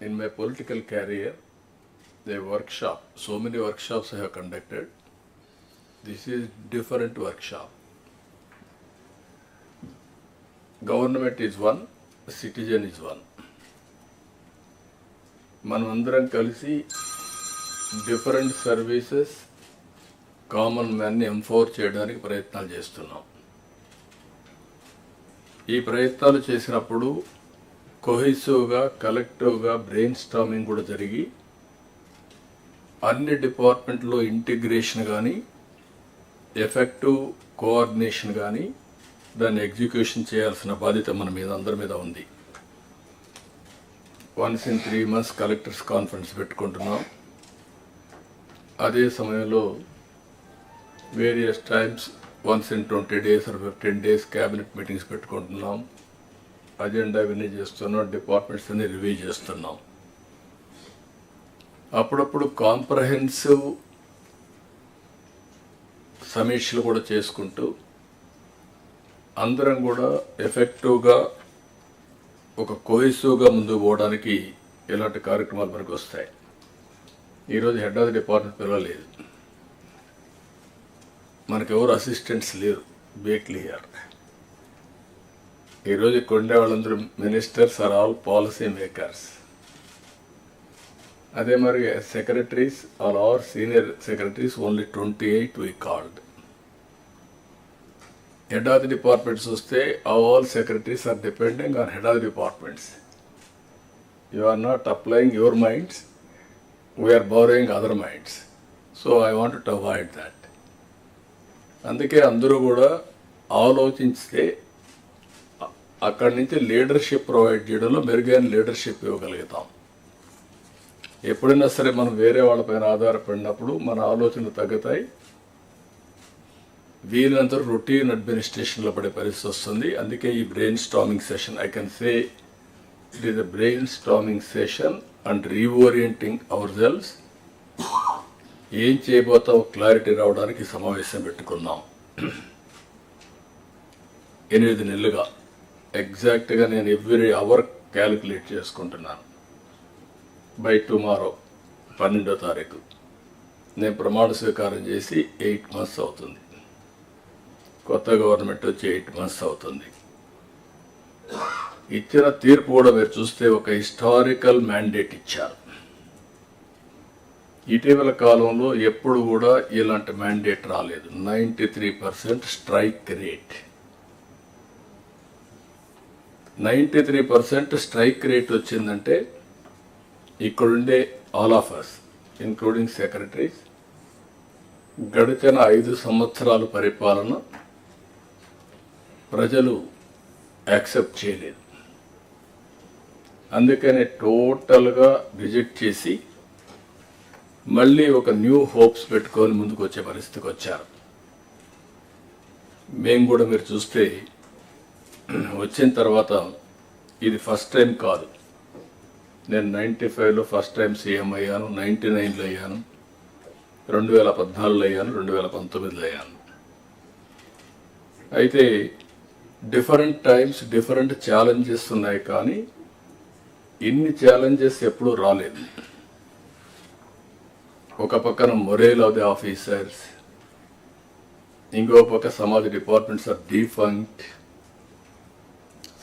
in my political career, the workshop, so many workshops I have conducted. This is different workshop. Government is one, citizen is one. మనమందరం కలిసి different services common మ్యాన్ని empower చేయడానికి ప్రయత్నాలు చేస్తున్నాం ఈ ప్రయత్నాలు చేసినప్పుడు కొహెసివ్గా కలెక్టివ్గా బ్రెయిన్ స్టామింగ్ కూడా జరిగి అన్ని డిపార్ట్మెంట్లో ఇంటిగ్రేషన్ కానీ ఎఫెక్టివ్ కోఆర్డినేషన్ కానీ దాన్ని ఎగ్జిక్యూషన్ చేయాల్సిన బాధ్యత మన మీద అందరి మీద ఉంది. Once in three months collectors conference పెట్టుకుంటున్నాం. అదే సమయంలో various times once in twenty days or fifteen days cabinet meetings పెట్టుకుంటున్నాం. అజెండా ఇవన్నీ చేస్తున్నాం డిపార్ట్మెంట్స్ అన్ని రివ్యూ చేస్తున్నాం. అప్పుడప్పుడు కాంప్రహెన్సివ్ సమీక్షలు కూడా చేసుకుంటూ అందరం కూడా ఎఫెక్టివ్గా ఒక కోయిసివ్గా ముందుకు పోవడానికి ఇలాంటి కార్యక్రమాలు మనకు వస్తాయి. ఈరోజు హెడ్ ఆఫ్ ది డిపార్ట్మెంట్ పిలవలేదు. మనకెవరు అసిస్టెంట్స్ లేరు బేక్లియర్ ఈరోజు ఇక్కడ ఉండే వాళ్ళందరూ ministers are all policy makers. అదే మరి secretaries are are senior secretaries only twenty eight we called head of the departments వస్తే all secretaries are depending on head of the departments. You are not applying your minds we are borrowing other minds so I want to avoid that అందుకే అందరూ కూడా ఆలోచిస్తే అక్కడి నుంచి leadership provide చేయడంలో మెరుగైన leadership ఇవ్వగలుగుతాం. ఎప్పుడైనా సరే మనం వేరే వాళ్ళపైన ఆధారపడినప్పుడు మన ఆలోచనలు తగ్గుతాయి. వీలంతా రొటీన్ అడ్మినిస్ట్రేషన్లో పడే పరిస్థితి వస్తుంది. అందుకే ఈ brain storming session I can say it is a brain storming session and reorienting our cells ఏం చేయబోతావు క్లారిటీ రావడానికి సమావేశం పెట్టుకున్నాం ఎనిమిది నెలలుగా ఎగ్జాక్ట్గా నేను ఎవ్రీ అవర్ క్యాలిక్యులేట్ చేసుకుంటున్నాను. బై టుమారో పన్నెండో తారీఖు. నేను ప్రమాణ స్వీకారం చేసి ఎయిట్ మంత్స్ అవుతుంది. కొత్త గవర్నమెంట్ వచ్చి ఎయిట్ మంత్స్ అవుతుంది. ఇచ్చిన తీర్పు కూడా మీరు చూస్తే ఒక హిస్టారికల్ మ్యాండేట్ ఇచ్చారు. ఇటీవల కాలంలో ఎప్పుడు కూడా ఇలాంటి మ్యాండేట్ రాలేదు. Ninety three percent strike rate. Ninety three percent strike rate వచ్చిందంటే ఇక్కడుండే all of us including secretaries గడిచిన ఐదు సంవత్సరాల పరిపాలన ప్రజలు యాక్సెప్ట్ చేయలేదు. అందుకనే టోటల్గా రిజెక్ట్ చేసి మళ్ళీ ఒక న్యూ హోప్స్ పెట్టుకొని ముందుకు వచ్చే పరిస్థితికి వచ్చారు. మేము కూడా మీరు చూస్తే వచ్చిన తర్వాత ఇది ఫస్ట్ టైం కాదు. నేను నైంటీ ఫైవ్లో ఫస్ట్ టైం సీఎం అయ్యాను నైంటీ నైన్లో అయ్యాను రెండు వేల పద్నాలుగులో అయ్యాను రెండు వేల పంతొమ్మిదిలో అయ్యాను. అయితే డిఫరెంట్ టైమ్స్ డిఫరెంట్ ఛాలెంజెస్ ఉన్నాయి కానీ ఇన్ని ఛాలెంజెస్ ఎప్పుడూ రాలేదు. ఒక పక్కన మొరేల్ ఆఫ్ ది ఆఫీసర్స్ ఇంకో పక్క సమాజ departments are defunct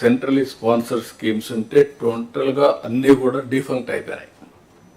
centrally sponsor schemes ఉంటే టోటల్గా అన్నీ కూడా డిఫంక్ట్ అయిపోయినాయి.